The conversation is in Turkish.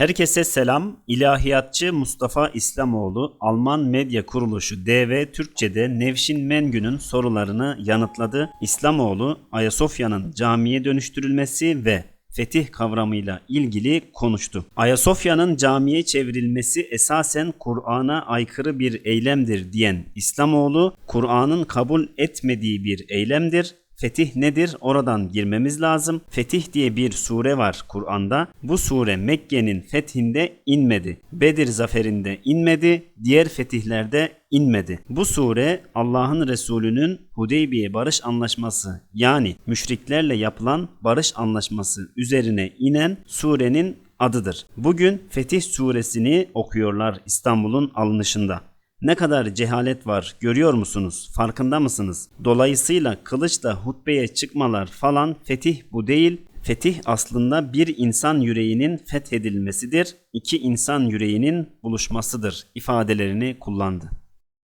Herkese selam. İlahiyatçı Mustafa İslamoğlu Alman medya kuruluşu DV Türkçe'de Nevşin Mengü'nün sorularını yanıtladı. İslamoğlu Ayasofya'nın camiye dönüştürülmesi ve fetih kavramıyla ilgili konuştu. Ayasofya'nın camiye çevrilmesi esasen Kur'an'a aykırı bir eylemdir diyen İslamoğlu, Kur'an'ın kabul etmediği bir eylemdir. Fetih nedir? Oradan girmemiz lazım. Fetih diye bir sure var Kur'an'da. Bu sure Mekke'nin fethinde inmedi. Bedir zaferinde inmedi. Diğer fetihlerde inmedi. Bu sure Allah'ın Resulü'nün Hudeybiye barış anlaşması yani müşriklerle yapılan barış anlaşması üzerine inen surenin adıdır. Bugün Fetih suresini okuyorlar İstanbul'un alınışında. Ne kadar cehalet var görüyor musunuz? Farkında mısınız? Dolayısıyla kılıçla hutbeye çıkmalar falan fetih bu değil. Fetih aslında bir insan yüreğinin fethedilmesidir. iki insan yüreğinin buluşmasıdır ifadelerini kullandı.